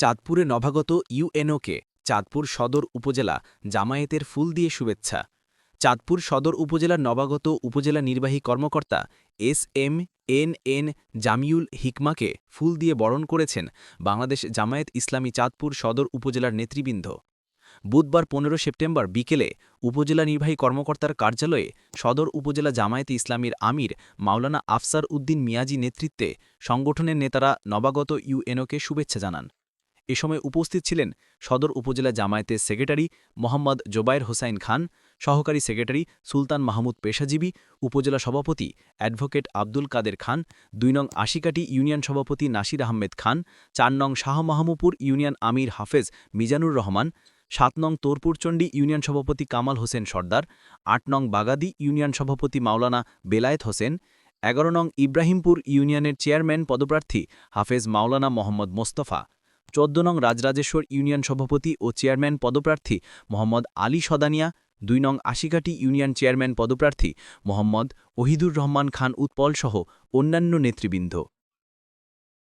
চাঁদপুরে নবাগত ইউএনওকে চাঁদপুর সদর উপজেলা জামায়াতের ফুল দিয়ে শুভেচ্ছা। চাঁদপুর সদর উপজেলার নবাগত উপজেলা নির্বাহী কর্মকর্তা S M N N Jamiul হিকমাকে ফুল দিয়ে বরণ করেছেন বাংলাদেশ জামায়াত ইসলামী চাঁদপুর সদর উপজেলার নেতৃবৃন্দ। বুধবার পনেরো সেপ্টেম্বর বিকেলে উপজেলা নির্বাহী কর্মকর্তার কার্যালয়ে সদর উপজেলা জামায়াতে ইসলামীর আমির মাওলানা আফসার উদ্দিন মিয়াজি নেতৃত্বে সংগঠনের নেতারা নবাগত ইউএনওকে শুভেচ্ছা জানান। এ সময় উপস্থিত ছিলেন সদর উপজেলা জামায়াতের সেক্রেটারি মোহাম্মদ জোবায়ের হোসাইন খান, সহকারী সেক্রেটারি সুলতান মাহমুদ পেশাজীবী, উপজেলা সভাপতি অ্যাডভোকেট আব্দুল কাদের খান, দুই নং আশিকাটি ইউনিয়ন সভাপতি নাসির আহমেদ খান, চার নং শাহ মাহমুপুর ইউনিয়ন আমির হাফেজ মিজানুর রহমান, সাত নং তোরপুরচণ্ডী ইউনিয়ন সভাপতি কামাল হোসেন সর্দার, আট নং বাগাদি ইউনিয়ন সভাপতি মাওলানা বেলায়েত হোসেন, এগারো নং ইব্রাহিমপুর ইউনিয়নের চেয়ারম্যান পদপ্রার্থী হাফেজ মাওলানা মোহাম্মদ মোস্তফা। চোদ্দ নং রাজরাজেশ্বর ইউনিয়ন সভাপতি ও চেয়ারম্যান পদপ্রার্থী মোহাম্মদ আলী সদানিয়া দুই নং আশিকাটি ইউনিয়ন চেয়ারম্যান পদপ্রার্থী মোহাম্মদ ওহিদুর রহমান খান উৎপলসহ অন্যান্য নেতৃবৃন্দ।